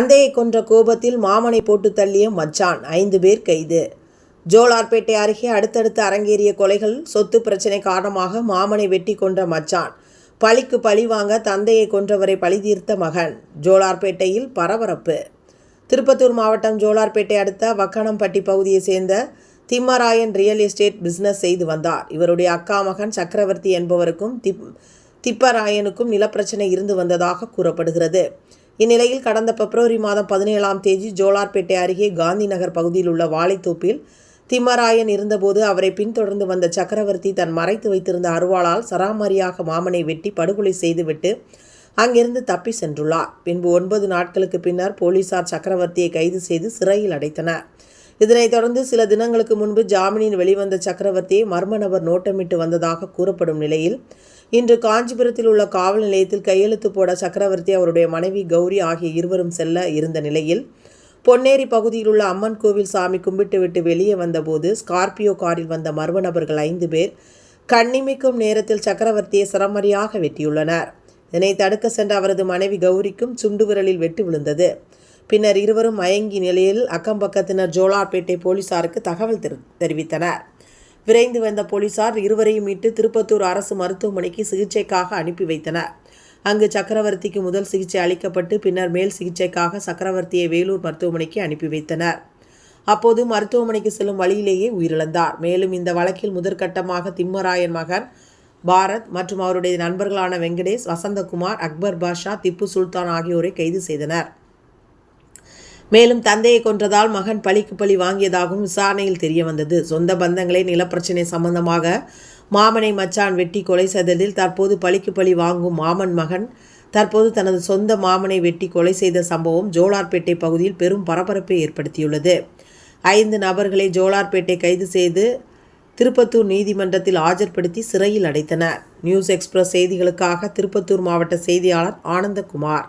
தந்தையை கொன்ற கோபத்தில் மாமனை போட்டு தள்ளிய மச்சான் ஐந்து பேர் கைது. ஜோலார்பேட்டை அருகே அடுத்தடுத்து அரங்கேறிய கொலைகள் சொத்து பிரச்சனை காரணமாக மாமனை வெட்டி கொன்ற மச்சான். பழிக்கு பழி வாங்க தந்தையை கொன்றவரை பழி தீர்த்த மகன். ஜோலார்பேட்டையில் பரபரப்பு. திருப்பத்தூர் மாவட்டம் ஜோலார்பேட்டை அடுத்த வக்கணம்பட்டி பகுதியை சேர்ந்த திம்மராயன் ரியல் எஸ்டேட் பிஸ்னஸ் செய்து வந்தார். இவருடைய அக்கா மகன் சக்கரவர்த்தி என்பவருக்கும் திப் திப்பராயனுக்கும் நிலப்பிரச்சனை இருந்து வந்ததாக கூறப்படுகிறது. இந்நிலையில் கடந்த பிப்ரவரி மாதம் பதினேழாம் தேதி ஜோலார்பேட்டை அருகே காந்தி நகர் பகுதியில் உள்ள வாழைத்தோப்பில் திம்மராயன் இருந்தபோது அவரை பின்தொடர்ந்து வந்த சக்கரவர்த்தி தன் மறைத்து வைத்திருந்த அருவாளால் சராமரியாக மாமனை வெட்டி படுகொலை செய்துவிட்டு அங்கிருந்து தப்பி சென்றுள்ளார். பின்பு ஒன்பது நாட்களுக்கு பின்னர் போலீசார் சக்கரவர்த்தியை கைது செய்து சிறையில் அடைத்தனர். இதனைத் தொடர்ந்து சில தினங்களுக்கு முன்பு ஜாமீனில் வெளிவந்த சக்கரவர்த்தியை மர்ம நபர் நோட்டமிட்டு வந்ததாக கூறப்படும் நிலையில் இன்று காஞ்சிபுரத்தில் உள்ள காவல் நிலையத்தில் கையெழுத்து போட சக்கரவர்த்தி அவருடைய மனைவி கௌரி ஆகிய இருவரும் செல்ல இருந்த நிலையில் பொன்னேரி பகுதியில் உள்ள அம்மன் கோவில் சாமி கும்பிட்டுவிட்டு வெளியே வந்தபோது ஸ்கார்பியோ காரில் வந்த மர்ம நபர்கள் ஐந்து பேர் கண்ணிமிக்கும் நேரத்தில் சக்கரவர்த்தியை சரமரியாக வெட்டியுள்ளனர். இதனை தடுக்க சென்ற அவரது மனைவி கௌரிக்கும் சுண்டு விரலில் வெட்டு விழுந்தது. பின்னர் இருவரும் மயங்கி நிலையில் அக்கம் பக்கத்தினர் ஜோலார்பேட்டை போலீசாருக்கு தகவல் தெரி- தெரிவித்தனர். விரைந்து வந்த போலீசார் இருவரையும் மீட்டு திருப்பத்தூர் அரசு மருத்துவமனைக்கு சிகிச்சைக்காக அனுப்பி வைத்தனர். அங்கு சக்கரவர்த்திக்கு முதல் சிகிச்சை அளிக்கப்பட்டு பின்னர் மேல் சிகிச்சைக்காக சக்கரவர்த்தியை வேலூர் மருத்துவமனைக்கு அனுப்பி வைத்தனர். அப்போது மருத்துவமனைக்கு செல்லும் வழியிலேயே உயிரிழந்தார். மேலும் இந்த வழக்கில் முதற்கட்டமாக திம்மராயன் மகன் பாரத் மற்றும் அவருடைய நண்பர்களான வெங்கடேஷ் வசந்தகுமார் அக்பர் பாஷா திப்பு சுல்தான் ஆகியோரை கைது செய்தனர். மேலும் தந்தையை கொன்றதால் மகன் பழிக்கு பழி வாங்கியதாகவும் விசாரணையில் தெரிய வந்தது. சொந்த பந்தங்களே நிலப்பிரச்சனை சம்பந்தமாக மாமனை மச்சான் வெட்டி கொலை செய்ததில் தற்போது பழிக்கு பழி வாங்கும் மாமன் மகன் தற்போது தனது சொந்த மாமனை வெட்டி கொலை செய்த சம்பவம் ஜோலார்பேட்டை பகுதியில் பெரும் பரபரப்பை ஏற்படுத்தியுள்ளது. ஐந்து நபர்களை ஜோலார்பேட்டை கைது செய்து திருப்பத்தூர் நீதிமன்றத்தில் ஆஜர்படுத்தி சிறையில் அடைத்தனர். நியூஸ் எக்ஸ்பிரஸ் செய்திகளுக்காக திருப்பத்தூர் மாவட்ட செய்தியாளர் ஆனந்தகுமார்.